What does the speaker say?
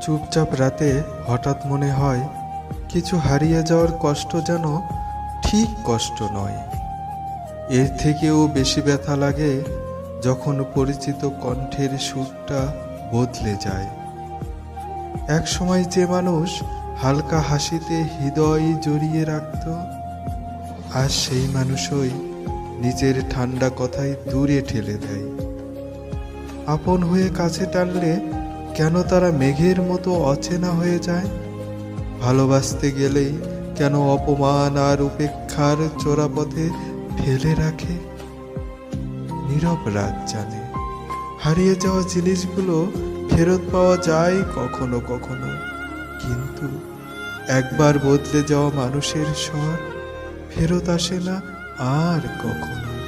চুপচাপ রাতে হঠাৎ মনে হয় কিছু হারিয়ে যাওয়ার কষ্ট যেন ঠিক কষ্ট নয়। এর থেকেও বেশি ব্যথা লাগে যখন পরিচিত কণ্ঠের সুরটা বদলে যায়। এক সময় যে মানুষ হালকা হাসিতে হৃদয় জড়িয়ে রাখত, আর সেই মানুষই নিজের ঠান্ডা কথায় দূরে ঠেলে দেয়। আপন হয়ে কাছে টানলে কেন তারা মেঘের মতো অচেনা হয়ে যায়? ভালোবাসতে গেলেই কেন অপমান আর উপেক্ষার চোরাপথে ফেলে রাখে? নীরব রাত জানে। হারিয়ে যাওয়া জিনিসগুলো ফেরত পাওয়া যায় কখনো কখনো। কিন্তু একবার বদলে যাওয়া মানুষের স্বর ফেরত আসে না আর কখনো।